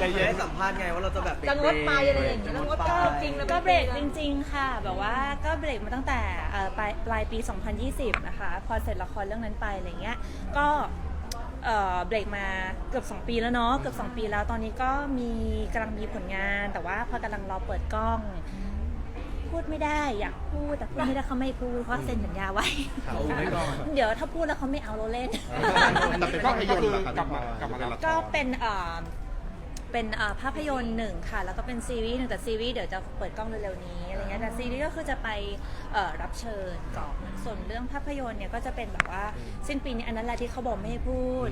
ใจเย็น ได้สัมภาษณ์ไงว่าเราจะแบบจะงดไปอะไรอย่างเงี้ยแล้วงดไป จริงแล้วก็เบรกจริง ๆ ค่ะ แบบว่าก็เบรกมาตั้งแต่เอ่อปลายปลายปี 2020 นะคะ พอเสร็จละครเรื่องนั้นไปอะไรเงี้ย ก็เอ่อเบรกมาเกือบ 2 ปีแล้วเนาะ เกือบ 2 ปีแล้ว ตอนนี้ก็มีกำลังมีผลงาน แต่ว่าพอกำลังรอเปิดกล้อง พูดไม่ได้อยากพูดแต่พูดไม่ได้เขาไม่พูดเพราะเซ็นสัญญาไว้ เอาไว้ก่อน เดี๋ยวถ้าพูดแล้วเขาไม่เอาเราเล่น แต่เป็นภาพยนตร์เหรอครับกลับมากลับมาละครก็เป็นเอ่อ เป็นเอ่อภาพยนตร์หนึ่งค่ะ แล้วก็เป็นซีรีส์หนึ่งแต่ซีรีส์เดี๋ยวจะเปิดกล้องเร็วๆนี้อะไรเงี้ยแต่ซีรีส์ก็คือจะไปเอ่อรับเชิญก่อนส่วนเรื่องภาพยนตร์เนี่ยก็จะเป็นแบบว่าสิ้นปีนี้อันนั้นแหละที่เขาบอกไม่ให้พูด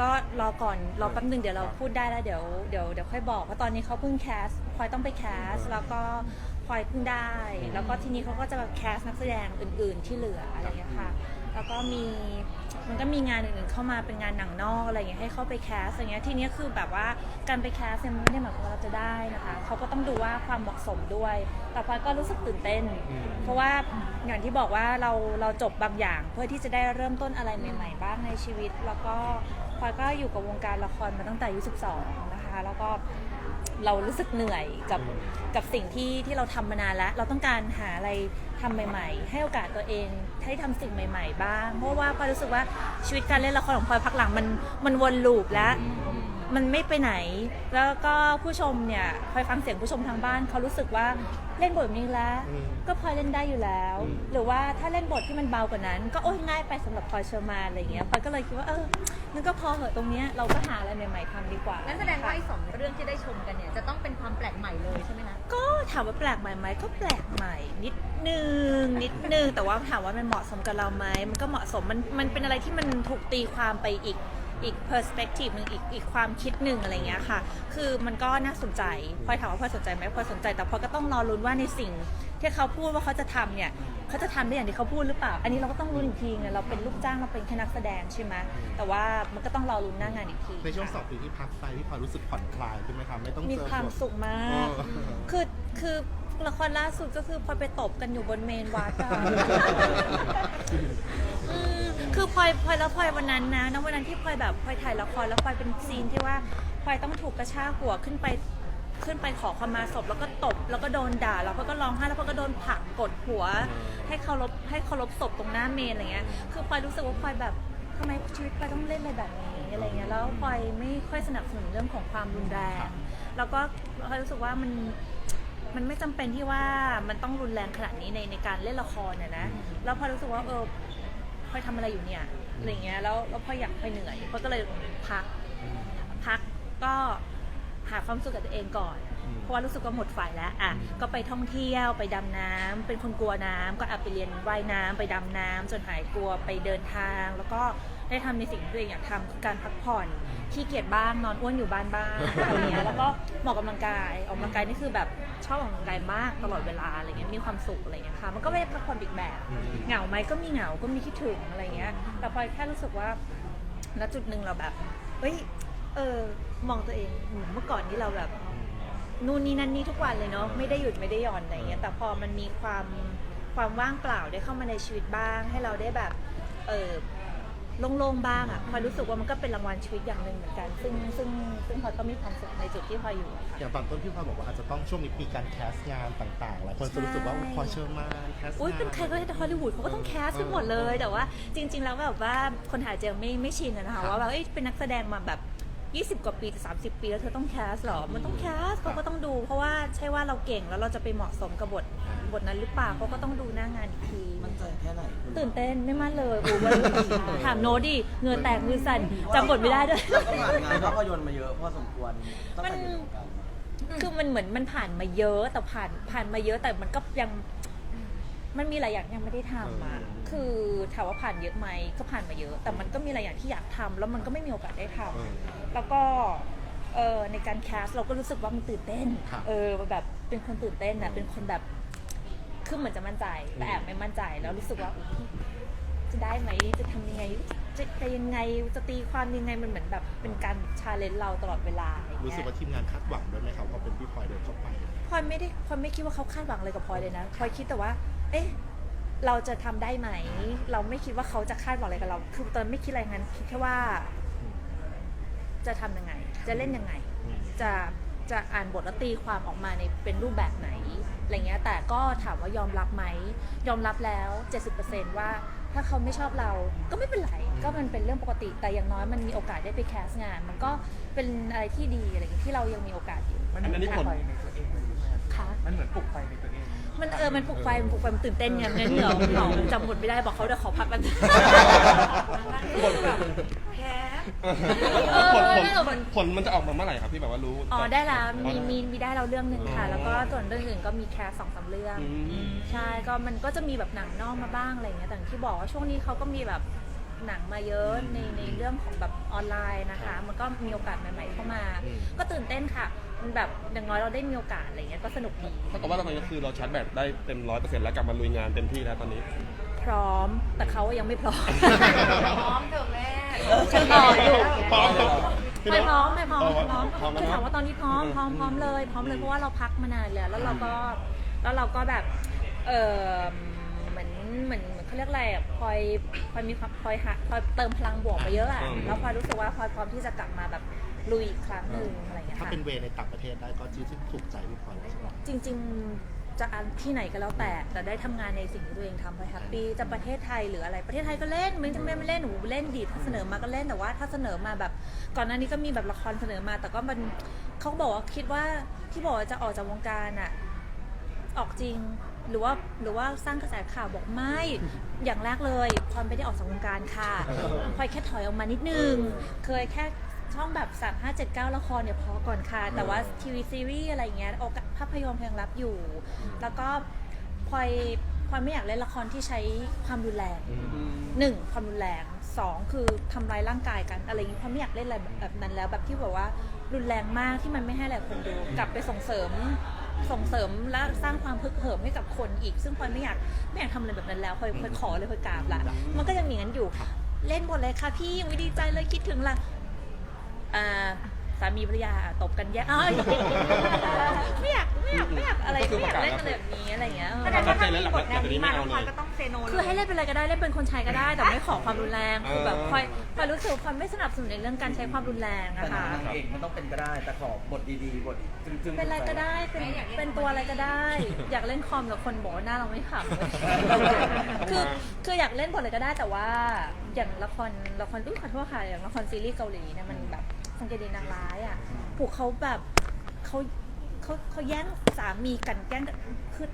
ก็รอก่อนรอแป๊บนึงเดี๋ยวเราพูดได้แล้วเดี๋ยวเดี๋ยวเดี๋ยวค่อยบอกเพราะตอนนี้เขาเพิ่งแคสพลอยต้องไปแคสแล้วก็พลอยเพิ่งได้ แล้วก็ทีนี้เขาก็จะแบบแคสนักแสดงอื่น ๆ ที่เหลืออะไรอย่างเงี้ยค่ะ แล้วก็มี มันก็มีงานอื่นๆเข้ามาเป็นงานหนังนอกอะไรอย่างเงี้ยให้เข้าไปแคสอะไรเงี้ยทีเนี้ยคือแบบว่าการไปแคสเนี่ยมันไม่ได้หมายความว่าเราจะได้นะคะเขาก็ต้องดูว่าความเหมาะสมด้วย แต่พลอยก็รู้สึกตื่นเต้นเพราะว่าอย่างที่บอกว่าเราเราจบบางอย่าง เพื่อที่จะได้เริ่มต้นอะไรใหม่ ๆ บ้างในชีวิต แล้วก็พลอยก็อยู่กับวงการละครมาตั้งแต่อายุ12นะคะ แล้วก็ เรารู้สึกเหนื่อยกับกับสิ่งที่ที่เราทำมานานแล้ว เราต้องการหาอะไรทำใหม่ ๆ ให้โอกาสตัวเองให้ทำสิ่งใหม่ ๆ บ้าง เพราะว่าพลอยรู้สึกว่าชีวิตการเล่นละครของพลอยพักหลังมันมันวนลูปแล้ว มันไม่ไปไหน แล้วก็ผู้ชมเนี่ยพลอยฟังเสียงผู้ชมทางบ้านเขารู้สึกว่าเล่นบทนี้แล้ว อืมก็พลอยเล่นได้อยู่แล้ว อืม หรือว่าถ้าเล่นบทที่มันเบากว่านั้น ก็โอ้ยง่ายไปสำหรับพลอยเชอร์มานอะไรเงี้ยพลอยก็เลยคิดว่าเออมันก็พอเหอะตรงเนี้ยเราก็หาอะไรใหม่ๆทำดีกว่า งั้นแสดงว่าไอ้สองเรื่องที่ได้ชมกันเนี่ย จะต้องเป็นความแปลกใหม่เลยใช่ไหมคะ ก็ถามว่าแปลกใหม่ไหมก็แปลกใหม่ นิดนึงนิดนึงแต่ว่าถามว่ามันเหมาะสมกับเราไหมมันก็เหมาะสมมันมันเป็นอะไรที่มันถูกตีความไปอีก อีก perspective หนึ่งอีกอีกความคิดหนึ่งอะไรเงี้ยค่ะ คือมันก็น่าสนใจพลอยถามว่าพลอยสนใจไหมพลอยสนใจ แต่พลอยก็ต้องรอลุ้นว่าในสิ่งที่เขาพูดว่าเขาจะทำเนี่ยเขาจะทำได้อย่างที่เขาพูดหรือเปล่า อันนี้เราก็ต้องลุ้นอีกทีไงเราเป็นลูกจ้างเราเป็นแค่นักแสดงใช่ไหมแต่ว่ามันก็ต้องรอลุ้นหน้างานอีกทีในช่วงสองปีที่พักไปพี่พลอยรู้สึกผ่อนคลายขึ้นไหมครับไม่ต้องเจอมีความสุขมาก คือคือ ละครล่าสุดก็คือพลอยไปตบกันอยู่บนเมนวัดอะ อืมคือพลอยพลอยแล้วพลอยวันนั้นนะณวันนั้นที่พลอยแบบพลอยถ่ายละครแล้วพลอยเป็นซีนที่ว่าพลอยต้องถูกกระชากหัวขึ้นไปขึ้นไปขอขมาศพแล้วก็ตบแล้วก็โดนด่าแล้วพลอยก็ร้องไห้แล้วพลอยก็โดนผลักกดหัว ให้เคารพให้เคารพศพตรงหน้าเมนอะไรเงี้ย คือพลอยรู้สึกว่าพลอยแบบทำไมชีวิตพลอยต้องเล่นอะไรแบบนี้อะไรเงี้ยแล้วพลอยไม่ค่อยสนับสนุนเรื่องของความรุนแรง แล้วก็พลอยรู้สึกว่ามัน มันไม่จำเป็นที่ว่ามันต้องรุนแรงขนาดนี้ในในการเล่นละครเนี่ยนะแล้วพลอยรู้สึกว่าเออพลอยทำอะไรอยู่เนี่ยอะไรเงี้ยแล้วแล้วพลอยอยากพลอยเหนื่อยพลอยก็เลยพักพักก็หาความสุขกับตัวเองก่อน อืม เพราะว่ารู้สึกว่าหมดไฟแล้วอะก็ไปท่องเที่ยวไปดำน้ำเป็นคนกลัวน้ำก็อะไปเรียนว่ายน้ำไปดำน้ำจนหายกลัวไปเดินทาง แล้วก็ ได้ทำในสิ่งที่ตัวเองอยากทำคือการพักผ่อนขี้เกียจบ้างนอนอ้วนอยู่บ้านบ้างอะไรเงี้ยแล้วก็หมอกกำลังกายออกกำลังกายนี่คือแบบชอบออกกำลังกายมากตลอดเวลาอะไรเงี้ยมีความสุขอะไรเงี้ยค่ะมันก็ไม่ได้พักผ่อนอีกแบบอืมเหงาไหมก็มีเหงาก็มีคิดถึงอะไรเงี้ยแต่พลอยแค่รู้สึกว่าณจุดหนึ่งเราแบบเฮ้ยเออมองตัวเองหืมเมื่อก่อนนี้เราแบบนู่นนี่นั่นนี่ทุกวันเลยเนาะไม่ได้หยุดไม่ได้หย่อนอะไรอย่างเงี้ยแต่พอมันมีความความว่างเปล่าได้เข้ามาในชีวิตบ้าง ให้เราได้แบบเออ โล่งๆบ้างอะพลอยรู้สึกว่ามันก็เป็นรางวัลชีวิตอย่างหนึ่งเหมือนกัน ซึ่งซึ่งซึ่งพลอยก็มีความสุขในจุดที่พลอยอยู่อะค่ะ อย่างตอนต้นพี่พลอยบอกว่าอาจจะต้องช่วงนี้มีการแคสต์งานต่างๆหลายคนจะรู้สึกว่าใช่พลอยเชื่อมานแคสต์อุ้ยงานเป็นใครก็ได้แต่ฮอลลีวูดเขาก็ต้องแคสกันหมดเลย แต่ว่าจริง ๆ แล้วแบบว่าคนถ่ายจะไม่ไม่ชินอะนะคะว่าแบบเอ้ยเป็นนักแสดงมาแบบ 20 กว่าปีจะ30 ปีแล้วเธอต้องแคสเหรอ มันต้องแคสเขาก็ต้องดู เพราะว่าใช่ว่าเราเก่งแล้วเราจะไปเหมาะสมกับบทบทนั้นหรือเปล่าเขาก็ต้องดูหน้างานอีกทีมั่น ใจแค่ไหนคุณตื่นเต้นไม่มั่นเลยโอ้วันถามโน้ตดิเหงื่อแตกมือสั่นจำบทไม่ได้ด้วย เราก็ผ่านงานภาพยนตร์มาเยอะพอสมควรตั้งแต่อยู่ในวงการมาคือมันเหมือนมันผ่านมาเยอะแต่ผ่านผ่านมาเยอะแต่มันก็ยังมันมีหลายอย่างยังไม่ได้ทำอะเออ คือถามว่าผ่านเยอะไหมก็ผ่านมาเยอะ แต่มันก็มีหลายอย่างที่อยากทำแล้วมันก็ไม่มีโอกาสได้ทำเออแล้วก็เออในการแคสเราก็รู้สึกว่ามันตื่นเต้นครับ เออแบบเป็นคนตื่นเต้นอะเป็นคนแบบ คือเหมือนจะมั่นใจแต่แอบไม่มั่นใจแล้วรู้สึกว่าอุ๊ยจะได้ไหมจะทำยังไงจะจะยังไงจะตีความยังไงมันเหมือนแบบเป็นการชาเลนจ์เราตลอดเวลาอย่างรู้เงี้สึกยว่าทีมงานคาดหวังด้วยไหมครับพอเป็นพี่พลอยเดินเข้าไปพลอยไม่ได้พลอยไม่คิดว่าเขาคาดหวังอะไรกับพลอยเลยนะพลอยคิดแต่ว่า เอ๊ะเราจะทำได้ไหม เราไม่คิดว่าเขาจะคาดหวังอะไรกับเรา คือตอนนนไม่คิดอะไรงั้นคิดแค่ว่า จะทำยังไง จะเล่นยังไง อืมจะ จะอ่านบทแล้วตีความออกมาในเป็นรูปแบบไหนอะไรเงี้ยแต่ก็ถามว่ายอมรับไหมยอมรับแล้ว 70%ว่าถ้าเขาไม่ชอบเราก็ไม่เป็นไรก็มันเป็นเรื่องปกติแต่อย่างน้อยมันมีโอกาสได้ไปแคสต์งาน มันก็เป็นอะไรที่ดีอะไรเงี้ยที่เรายังมีโอกาสอยู่มันเหมือนปลุกไฟในตัวเองเลยใช่ไหมครับค่ะ มันเหมือนปลุกไฟในตัวเอง มันเออ มันปลุกไฟ มันปลุกไฟ มันตื่นเต้นไงมันเหงาเหงาจำบทไม่ได้บอกเขาเดี๋ยวขอพักกันเออผลผลนั่ นแหละมันผลมันจะออกมาเมื่อไหร่ครับที่แบบว่ารู้อ๋อได้แล้วมีมีมีได้เราเรื่องหนึ่งค่ะอ๋อแล้วก็ส่วนเรื่องอื่นก็มีแคสสองสามเรื่อง อืม ใช่ก็มันก็จะมีแบบหนังนอกมาบ้างอะไรเงี้ยแต่อย่างที่บอกว่าช่วงนี้เขาก็มีแบบหนังมาเยอะในในเรื่องของแบบออนไลน์นะคะ มันก็มีโอกาสใหม่ ๆ เข้ามาก็ตื่นเต้นค่ะ มันแบบอย่างน้อยเราได้มีโอกาสอะไรเงี้ยก็สนุกดีเท่ากับว่าตอนนี้ก็คือเราชาร์จแบตได้เต็มร้อยเปอร์เซ็นต์แล้วกลับมาลุยงานเต็มที่แล้วตอนนี้ พร้อม แต่เขายังไม่พร้อม พร้อมเถอะแม่ฉันต่ออยู่ พร้อมไม่พร้อมไม่พร้อมเออไม่พร้อมพร้อมแล้วคือถามเนอะว่าตอนนี้พร้อมอืมพร้อมพร้อมเลยพร้อมเลยเพราะว่าเราพักมานานแล้วแล้วเราก็แล้วเราก็แบบเออเหมือนเหมือนเหมือนเขาเรียกอะไรอะพลอยพลอยมีความพลอยหาพลอยเติมพลังบวกไปเยอะอะแล้วพลอยรู้สึกว่าพลอยพร้อมที่จะกลับมาแบบลุยอีกครั้งหนึ่งอะไรอย่างเงี้ยถ้าค่ะ เป็นเวย์ในต่างประเทศได้ก็ที่ถูกใจพี่พลอยแล้วใช่ไหม จริง ๆ จะอันที่ไหนก็แล้วแต่ แต่ได้ทำงานในสิ่งที่ตัวเองทำไปแฮปปี้จะประเทศไทยหรืออะไรประเทศไทยก็เล่นไม่จำเป็นไม่เล่นหนูเล่นดีถ้าเสนอมาก็เล่นแต่ว่า ถ้าเสนอมาแบบ ก่อนหน้านี้ก็มีแบบละครเสนอมา แต่ก็มันเขาบอกว่าคิดว่าที่บอกว่าจะออกจากวงการอะออกจริงหรือว่าหรือว่าสร้างกระแสข่าวบอกไม่อย่างแรกเลยพลอยไม่ได้ออกจากวงการค่ะพลอยแค่ถอยออกมานิดนึง เคยแค่ช่องแบบ 3 5 7 9 ละครเนี่ยพอก่อนค่ะ แต่ว่าทีวีซีรีส์อะไรเงี้ยโอกาส ภาพยนตร์เพลงรับอยู่ แล้วก็พลอยพลอยไม่อยากเล่นละครที่ใช้ความรุนแรงหนึ่งความรุนแรงสองคือทำร้ายร่างกายกันอะไรอย่างนี้พลอยไม่อยากเล่นอะไรแบบนั้นแล้ว แบบที่แบบว่ารุนแรงมากที่มันไม่ให้หลายคนดู กลับไปส่งเสริมส่งเสริมและสร้างความพึกเหิมให้กับคนอีก ซึ่งพลอยไม่อยากไม่อยากทำอะไรแบบนั้นแล้วพลอยพลอยขอเลยพลอยกราบละมันก็ยังมีงั้นอยู่ค่ะเล่นบทเลยค่ะพี่ยังไม่ดีใจเลยคิดถึงละอ่าสามีภรรยาตบกันแย่อ้าวไม่อยาก ไม่อยากไม่อยากอะไรก็คือไม่ปอยากระกาศเล่นอะไรแบบนี้อะไรอย่างเงี้ยเออแสดงว่าถ้ามีบทแนวนี้มาน้องพลอยก็ต้องเซโนเลยคือให้เล่นเป็นอะไรก็ได้เล่นเป็นคนชายก็ได้ แต่ไม่ขอความรุนแรงคือแบบพลอยพลอยรู้สึกว่าพลอยไม่สนับสนุนในเรื่องการใช้ความรุนแรงแต่นะคะนางเอกมันต้องเป็นก็ได้แต่ขอบทดีๆบทจึ้งๆเป็นอะไรก็ได้เป็นเป็นตัวอะไรก็ได้ อยากเล่นคอมกับคนบอกว่าหน้าเราไม่ขำเลยคือคืออยากเล่นบทอะไรก็ได้แต่ว่าอย่างละครละครอุ้ยขอโทษค่ะอย่างละครซีรีส์เกาหลีเนี่ยมันแบบสังเกตดีนางร้ายอะผูกเขาแบบเขา เขาเขาแย่งสามีกันแกล้งกันคือ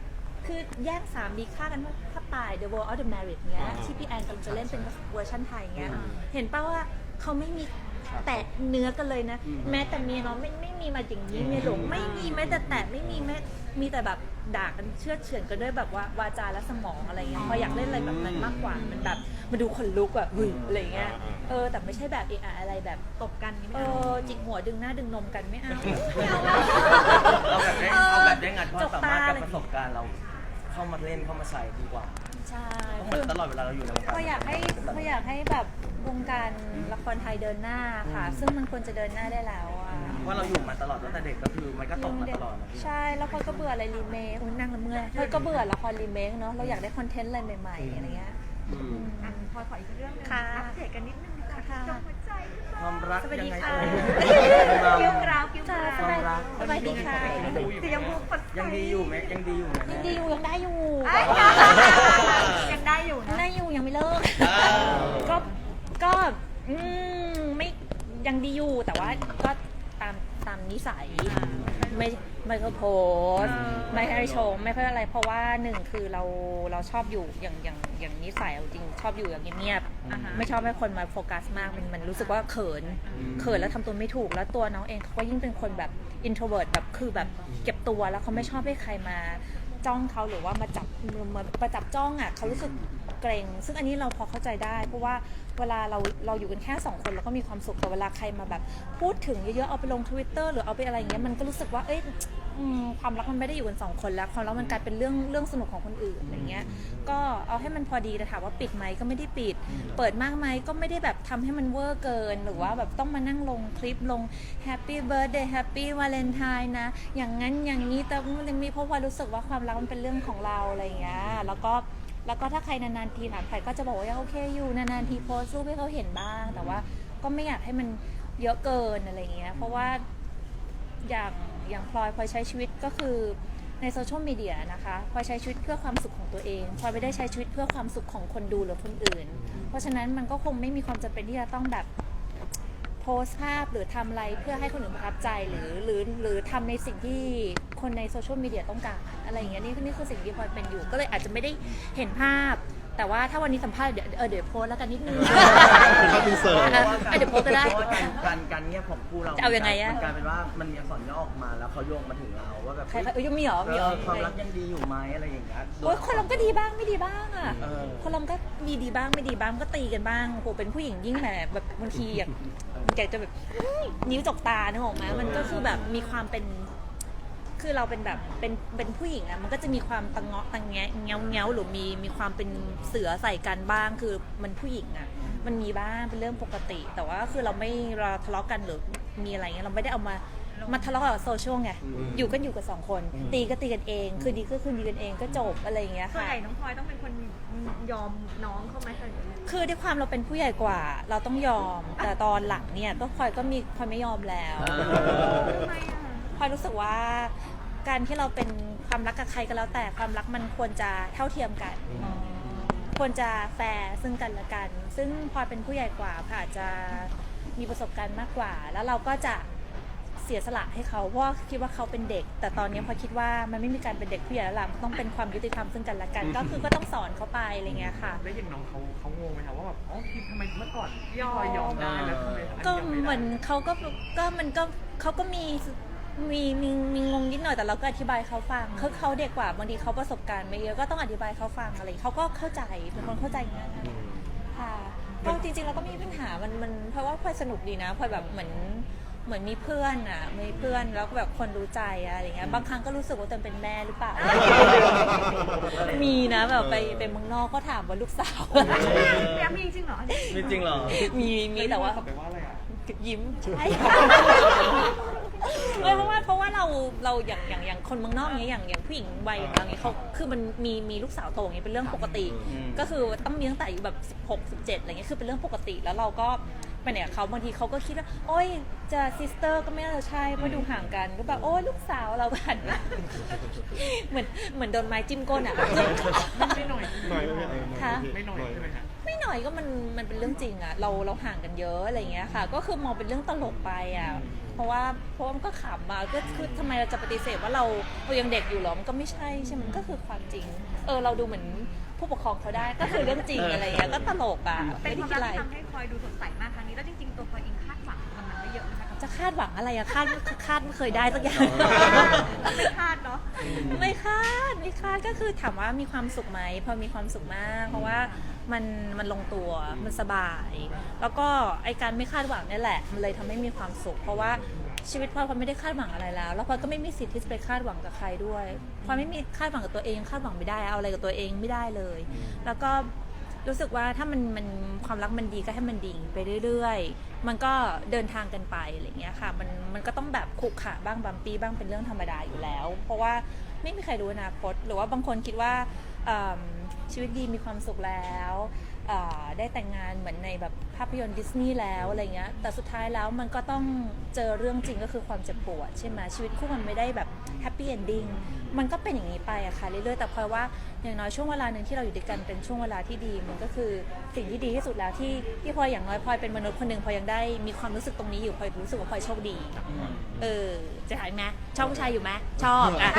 คือแย่งสามีฆ่ากันว่าถ้าตาย The World of the Married เงี้ยที่พี่แอนกำลังจะเล่นเป็นเวอร์ชันไทยเงี้ยเห็นป่าว่าเขาไม่มีแตะเนื้อกันเลยนะ แม้แต่เมียน้องไม่ไม่มีมาอย่างนี้เมียหลวงไม่มีแม้แต่แตะไม่มีแม้มีแต่แบบด่ากันเชื่อดเฉือนกันด้วยแบบว่าวาจาและสมองอะไรเงี้ยพออยากเล่นอะไรแบบนั้นมากกว่ามันแบบมันดูขนลุกอะอุ้ยอะไรเงี้ยเออแต่ไม่ใช่แบบเออะอะไรแบบตบกันนี่ไม่เอเอา อจิกหัวดึงหน้าดึงนมกันไม่เอาเอาแบบได้เอาแบบได้งัดความสามารถกับจประสบการณ์เราเข้ามาเล่นเข้ามาใส่ดีกว่าใช่เพราะเหมือนตลอดเวลาเราอยู่ในวงการ ก็อยากให้ก็อยากให้แบบวงการละครไทยเดินหน้าค่ะซึ่งมันควรจะเดินหน้าได้แล้วอะว่าเราอยู่มาตลอดตั้งแต่เด็กก็คือมันก็ตกมาตลอดนะพี่ ใช่แล้วพลอยก็เบื่ออะไรรีเมคอุ๊ยนั่งละเมื่อยพลอยก็เบื่อละครรีเมคเนาะเราอยากได้คอนเทนต์อะไรใหม่ ๆอะไรเงี้ย อืม อะพลอยขออีกเรื่องหนึงค่ะ อัปเดตกันนิดนึงดีกว่า ค่ะจงหัวใจความรักสวัสยังดีไงค่ะเอ่ยกิ้วกราวกิ้วกจ้าราวสบายสบายดีค่ะสีชมพูสดใสยังดีอยู่ไหมยังดีอยู่ไหมยังดีอยู่ยังได้อยู่เอ้ยยังได้อยู่ยังนะได้อยู่ยังไม่เลิกอ่าก็ก็อืมไม่ยังดีอยู่แต่ว่าก็ตามตามนิสัยไม่ ไม่ค่อยโพสต์ไม่ค่อยชมไม่ค่อยอะไร เพราะว่าหนึ่งคือเราเราชอบอยู่อย่างอย่างอย่างนิสัยเอาจริงชอบอยู่อย่างเงียบๆไม่ชอบให้คนมาโฟกัสมากมันมันรู้สึกว่าเขิน เขินแล้วทำตัวไม่ถูกแล้วตัวน้องเองเขาก็ยิ่งเป็นคนแบบ introvert แบบคือแบบเก็บตัวแล้วเขาไม่ชอบให้ใครมาจ้องเขาหรือว่ามาจับมาประจับจ้องอะเขารู้สึก เกรง ซึ่งอันนี้เราพอเข้าใจได้ เพราะว่าเวลาเราเราอยู่กันแค่สองคนเราก็มีความสุขแต่เวลาใครมาแบบ พูดถึงเยอะๆเอาไปลงทวิตเตอร์หรือเอาไปอะไรอย่างเงี้ยมันก็รู้สึกว่าเอ้ยความรักมันไม่ได้อยู่กันสองคนแล้ว ความรักมันกลายเป็นเรื่องเรื่องสนุกของคนอื่นอะไรเงี้ยก็เอาให้มันพอดีแต่ถามว่าปิดไหมก็ไม่ได้ปิด เปิดมากไหมก็ไม่ได้แบบทำให้มันเวอร์เกิน หรือว่าแบบต้องมานั่งลงคลิปลง Happy Birthday Happy Valentine นะอย่างนั้นอย่างนี้แต่มันมีเพราะว่ารู้สึกว่าความรักมันเป็นเรื่องของเราอะไรอย่างเงี้ยแล้วก็ แล้วก็ถ้าใครนานๆทีถามใครก็จะบอกว่ายังโอเคอยู่นานๆทีโพสต์รูปให้เขาเห็นบ้าง แต่ว่าก็ไม่อยากให้มันเยอะเกินอะไรอย่างเงี้ยเพราะว่าอย่างอย่างพลอยพลอยใช้ชีวิตก็คือในโซเชียลมีเดียนะคะพลอยใช้ชีวิตเพื่อความสุขของตัวเองพลอยไม่ได้ใช้ชีวิตเพื่อความสุขของคนดูหรือคนอื่น เพราะฉะนั้นมันก็คงไม่มีความจำเป็นที่จะต้องแบบโพสต์ภาพหรือทำอะไรเพื่อให้คนอื่นประทับใจหรือหรือหรือทำในสิ่งที่ คนในโซเชียลมีเดียต้องการอะไรอย่างเงี้ยนี่นี่คือสิ่งที่พลอยเป็นอยู่ ก็เลยอาจจะไม่ได้เห็นภาพ แต่ว่าถ้าวันนี้สัมภาษณ์เดี๋ยวเออเดี๋ยวโพสต์แล้วกันนิดนึงภาพอินเสิร์ตอะอะเดี๋ยวโพสต์ก็ได้เพราะว่าการการการเงียบของคู่เราจะเอายังไงอะ มันกลายเป็นว่ามันมีอักษรย่อออกมาแล้วเขาโยงมาถึงเราว่าแบบใครๆเอ้ยยังมีเหรอมีเหรอเออความรักยังดีอยู่ไหมอะไรอย่างเงี้ย โอ้ยคนเราก็ดีบ้างไม่ดีบ้างอะเออ คนเราก็มีดีบ้างไม่ดีบ้างก็ตีกันบ้างโอ้โหเป็นผู้หญิงยิ่งแบบแบบบางทีอยากอยากจะแบบอื้อนิ้วจกตาเนกออกไหมมันก็คือแบบมีความเป็น คือเราเป็นแบบเป็นเป็นผู้หญิงอะมันก็จะมีความตังเงาะตังแงะเงี้ยวเงี้ยวหรือมีมีความเป็นเสือใส่กันบ้าง คือมันผู้หญิงอะมันมีบ้างเป็นเรื่องปกติ แต่ว่าคือเราไม่เราทะเลาะกันหรือมีอะไรเงี้ยเราไม่ได้เอามามาทะเลาะกับโซเชียลไงอยู่กันอยู่กับสองคน ตีก็ตีกันเองคือดีก็คือดีกันเองก็จบอะไรอย่างเงี้ยส่วนค่ะ ใหญ่น้องพลอยต้องเป็นคนยอมน้องเขาไหมคะคือด้วยความเราเป็นผู้ใหญ่กว่า เราต้องยอม แต่ตอนหลังเนี่ยก็พลอยก็มีพลอยไม่ยอมแล้ว ทำไมอะ พลอยรู้สึกว่าการที่เราเป็นความรักกับใครก็แล้ว แต่ความรักมันควรจะเท่าเทียมกัน ควรจะแฟร์ซึ่งกันและกัน ซึ่งพลอยเป็นผู้ใหญ่กว่าค่ะอาจจะมีประสบการณ์มากกว่า แล้วเราก็จะเสียสละให้เขาเพราะว่าคิดว่าเขาเป็นเด็ก แต่ตอนนี้พลอยคิดว่ามันไม่มีการเป็นเด็กผู้ใหญ่แล้วล่ะมันต้องเป็นความยุติธรรมซึ่งกันและกัน ก็คือก็ต้องสอนเขาไปอะไรเงี้ยค่ะ ได้ยินน้องเขาเขางงไหมคะว่าแบบอ๋อคิดทำไมเมื่อก่อนยอมยอมได้แล้วทำไมอันก็นี้ยังไม่ได้ เหมือนเขาก็ก็มันก็เขาก็มี มีมีมีงงนิดหน่อยแต่เราก็อธิบายเขาฟังคือเขาเด็กกว่าบางทีเขาประสบการณ์ไม่เยอะก็ต้องอธิบายเขาฟังอะไรเขาก็เข้าใจเป็นคนเข้าใจง่ายค่ะก็จริงๆเราก็ไมมีปัญหามันมันเพราะว่าพลอยสนุกดีนะพลอยแบบเหมือนเหมือนมีเพื่อนอะมีเพื่อนแล้วก็แบบคนรู้ใจอะอะไรเงี้ยบางครั้งก็รู้สึกว่าตนเป็นแม่หรือเปล่า มีนะแบบไปไปเมืองนอกก็ถามว่าลูกสาวแย้มมีจริงเหรอมีจริงเหรอมีมีแต่ว่าตอบไปว่าอะไรอะ ยิ้มใช่ เออเพราะว่าเพราะว่าเราเราอย่างอย่างอย่างคนเมืองนอกเนี้ยอย่างอย่างผู้หญิงวัยอย่างเราเนี้ยเขาคือมันมีมีลูกสาวโตอย่างเงี้ยเป็นเรื่องปกติ อืม ก็คือต้องมีตั้งแต่อายุแบบ 16 17อะไรเงี้ยคือเป็นเรื่องปกติแล้วเราก็ไปไหนกับเขาบางทีเขาก็คิดว่าโอ้ยจะซิสเตอร์ก็ไม่น่าจะใช่เพราะดูห่างกันก็แบบโอ้ยลูกสาวเราผ่านมาเหมือนเหมือนโดนไม้จิ้มก้นอะ ไม่หน่อย หน่อยไหมคะไม่หน่อยใช่ไหมคะ ไม่หน่อยก็มันมันเป็นเรื่องจริงอะเราเราห่างกันเยอะอะไรเงี้ยค่ะ ก็คือมองเป็นเรื่องตลกไปอะเพราะว่าเพราะว่ามันก็ขำมาก็คือทำไมเราจะปฏิเสธว่าเราเรายังเด็กอยู่เหรอมันก็ไม่ใช่ใช่ไหมมันก็คือความจริง เออเราดูเหมือนผู้ปกครองเขาได้ก็คือเรื่องจริงอะไรเงี้ยก็ตลกอะเป็ไม่นได้ความคิดอะไรรักที่ทำให้พลอยดูสดใสมากครั้งนี้แล้วจริงๆตัวพลอยเองคาดหวังกับมันไม่เยอะนะคะจะคาดหวังอะไรอะคาดคาดไม่เคยได้สักอย่างไม่คาดเนาะ ไม่คาดไม่คาดก็คือถามว่ามีความสุขไหมพอมีความสุขมาก เพราะว่า มันมันลงตัวมันสบาย แล้วก็ไอการไม่คาดหวังนี่แหละ มันเลยทำให้มีความสุข เพราะว่าชีวิตพลอยพลอยไม่ได้คาดหวังอะไรแล้ว แล้วพลอยก็ไม่มีสิทธิ์ที่จะไปคาดหวังกับใครด้วยพลอยไม่มีคาดหวังกับตัวเองคาดหวังไม่ได้เอาอะไรกับตัวเองไม่ได้เลย แล้วก็รู้สึกว่าถ้ามันมันความรักมันดีก็ให้มันดีไปเรื่อยๆ มันก็เดินทางกันไปอะไรอย่างเงี้ยค่ะ มันมันก็ต้องแบบขรุขระบ้างบัมปี้บ้างเป็นเรื่องธรรมดาอยู่แล้ว เพราะว่าไม่มีใครรู้อนาคตหรือว่าบางคนคิดว่าเอิ่ม ชีวิตดีมีความสุขแล้ว ได้แต่งงานเหมือนในแบบภาพยนตร์ดิสนีย์แล้วอะไรเงี้ย แต่สุดท้ายแล้วมันก็ต้องเจอเรื่องจริงก็คือความเจ็บปวดใช่ไหมชีวิตคู่มันไม่ได้แบบแฮปปี้เอนดิ้งมันก็เป็นอย่างนี้ไปอะค่ะเรื่อยๆแต่พลอยว่าอย่างน้อยช่วงเวลาหนึ่งที่เราอยู่ด้วยกันเป็นช่วงเวลาที่ดี มันก็คือสิ่งที่ดีที่สุดแล้วที่ที่พลอยอย่างน้อยพลอยเป็นมนุษย์คนหนึ่งพลอยยังได้มีความรู้สึกตรงนี้อยู่พลอยรู้สึกว่าพลอยโชคดี เออจะหายไหมชอบผู้ชายอยู่ไหมชอบอะ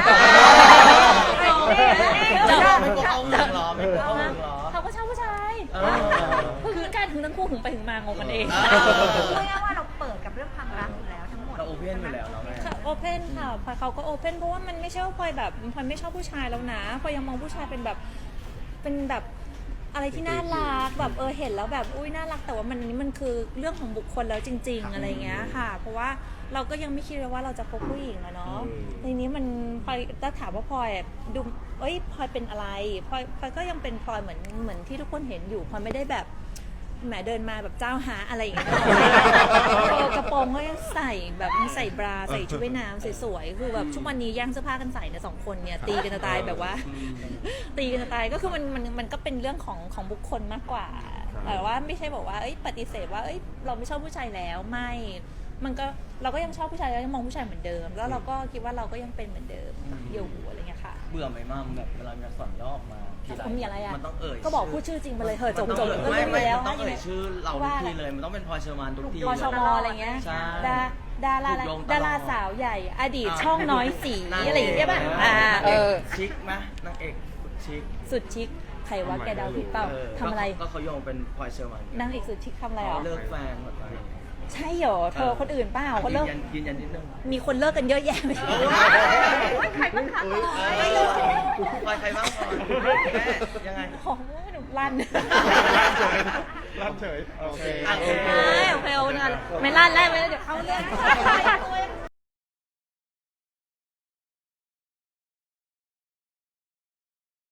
จบไม่กลัวเข้างเหรอไม่กลัวเข้าหึงเหรอเขาก็ชอบผู้ชาย เออ คือการหึงทั้งคู่หึงไปหึงมางงกันเองเออเรียกว่าเราเปิดกับเรื่องความรักอยู่แล้วทั้งหมดเราโอเพ่นอยู่แล้วเราแม่ ค่ะโอเพนค่ะพลอยเขาก็โอเพนเพราะว่ามันไม่ใช่ว่าพลอยแบบพลอยไม่ชอบผู้ชายแล้วนะพลอยยังมองผู้ชายเป็นแบบเป็นแบบอะไรที่น่ารักแบบเออเห็นแล้วแบบอุ้ยน่ารักแต่ว่ามันนี่มันคือเรื่องของบุคคลแล้วจริง ๆ อะไรเงี้ยค่ะ เพราะว่า เราก็ยังไม่คิดเลยว่าเราจะคบผู้หญิงอะเนาะทีนี้มันพลอยถ้าถามว่าพลอยอะดูเอ้ยพลอยเป็นอะไรพลอยพลอยก็ยังเป็นพลอยเหมือนเหมือนที่ทุกคนเห็นอยู่พลอยไม่ได้แบบแหมเดินมาแบบเจ้าหาอะไรอย่างเงี้ยเออกระโปรงก็ยังใส่แบบใส่บราใส่ชุดว่ายน้ำสวยๆคือแบบทุกวันนี้ย่างเสื้อผ้ากันใส่เนี่ยสองคนเนี่ยตีกันจะตายแบบว่า ตีกันจะตายก็คือมันมันมันก็เป็นเรื่องของของบุคคลมากกว่า แต่ว่าไม่ใช่บอกว่าเอ้ยปฏิเสธว่าเอ้ยเราไม่ชอบผู้ชายแล้วไม่ มันก็เราก็ยังชอบผู้ชายเรายังมองผู้ชายเหมือนเดิม แล้วเราก็คิดว่าเราก็ยังเป็นเหมือนเดิมอืมอยู่อะไรเงี้ยค่ะ เบื่อไหมมั่มแบบเวลามีอักษรย่อออกมาทีไรมีอะไรอะ มันต้องเอ่ยก็บอกพูดชื่อจริงไปเลยเถอะจบมันจต้อบงก็เอ่ยไม่ไม่มีไม่แล้วมันต้องเอ่ยชื่อเราทุว่ากอะไรทีเลย มันต้องเป็นพลอยเชอร์มานทุกทีรอชเลยมอะไรเงี้ยใช่ดาดาราถูกลงตลอดดาราสาวใหญ่ อดีตอ่าช่องน้อยสีนางอะไรอย่างเงี้ยป่ะเอออ่านางเอเอกอชิคไหมนางเอกชิคสุดชิคใครวะแกเดาผิดเปล่าเออทำอะไรก็เขาโยงเป็นพลอยเชอร์มานนางเอกสุดชิคทำอะไรเขาอะเลิกแฟนหมดเลย ใช่เหรอเธอคนอื่นเปล่าเขายืเลินกยันยืนยันนิดนึงมีคนเลิกกันเยอะแยะเลยใครบ้างคะอุ๊ยไม่รู้พลอยใครบ้างพลอยแม่ยังไง ของหนูลั่นลั่นเฉยลั่นเฉย โอเคอะโอเคใช่โอเคโอเคไม่ลั่นแล้วไม่ลั่นเดี๋ยวเขาเรื่อง